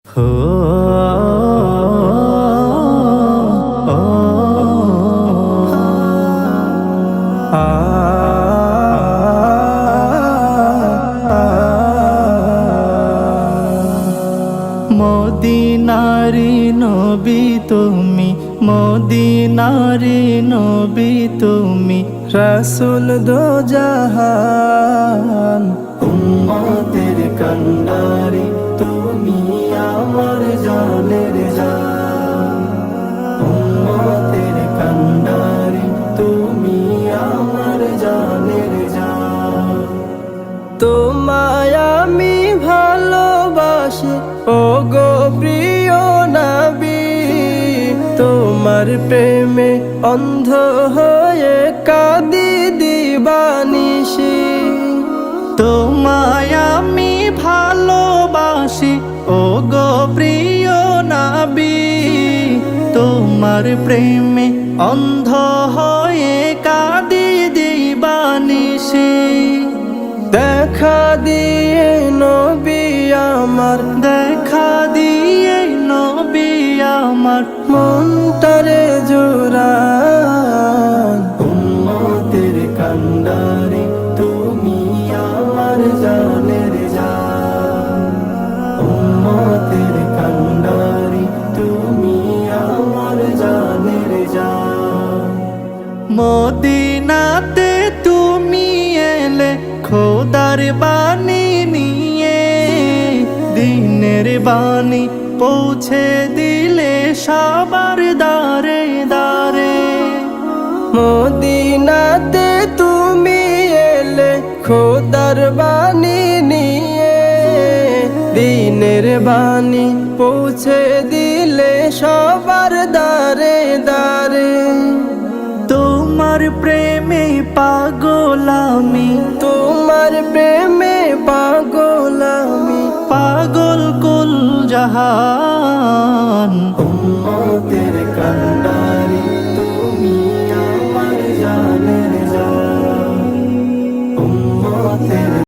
মদিনারি নবী তুমি মদিনারি নবী তুমি রসুল দো জাহান। উম্মতের কন্ডারি তোমায় আমি ভালোবাসি। ও গো প্রিয় নবী, তোমার প্রেমে অন্ধ হয়ে কাঁদি দিবানিসি তোমায় আমি ভালোবাসি ও গো প্রিয় নবী, তোমার প্রেমে অন্ধ হয়ে কাঁদি দিবানিসি দেখা দিয়ে নবী আমার দেখা দিয়ে নবী আমার। মন্তরে জোড়া উম্মতের কান্ডারি তুমি আমার জানের জান। উম্মতের কান্ডারি তুমি আমার জানের জান। মদিনাতে খোদার বাণী নিয়ে দিনের বাণী পৌঁছে দিলে সবার দারে দারে মদিনাতে তুমি এলে খোদার বাণী নিয়ে দিনের বাণী পৌঁছে দিলে সবার দারে দারে তোমার প্রেমে পাগল আমি তোমার প্রেমে পাগল আমি পাগল কুল জাহান। উম্মতের কান্না